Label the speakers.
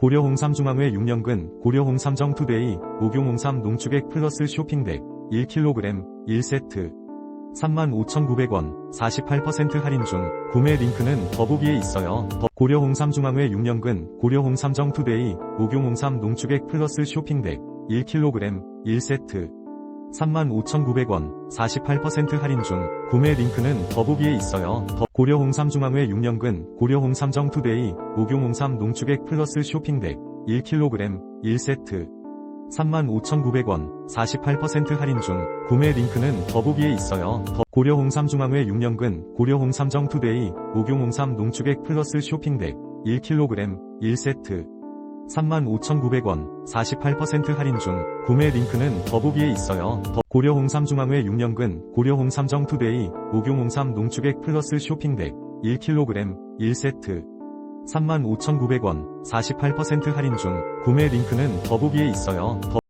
Speaker 1: 고려 홍삼 중앙회 6년근 고려 홍삼정 투데이 목용 홍삼 농축액 플러스 쇼핑백 1kg 1세트 35,900원 48% 할인 중 구매 링크는 더보기에 있어요. 더- 고려 홍삼 중앙회 6년근 고려 홍삼정 투데이 목용 홍삼 농축액 플러스 쇼핑백 1kg 1세트 35,900원 48% 할인 중 구매 링크는 더보기에 있어요. 더- 고려 홍삼 중앙회 6년근 고려 홍삼정 투데이 목용 홍삼 농축액 플러스 쇼핑백 1kg 1세트 35,900원 48% 할인 중 구매 링크는 더보기에 있어요. 더- 고려 홍삼 중앙회 6년근 고려 홍삼정 투데이 목용 홍삼 농축액 플러스 쇼핑백 1kg 1세트 35,900원 48% 할인 중 구매 링크는 더보기에 있어요. 더- 고려 홍삼 중앙회 6년근 고려 홍삼정 투데이 목용 홍삼 농축액 플러스 쇼핑백 1kg 1세트 35,900원 48% 할인 중 구매 링크는 더보기에 있어요. 더-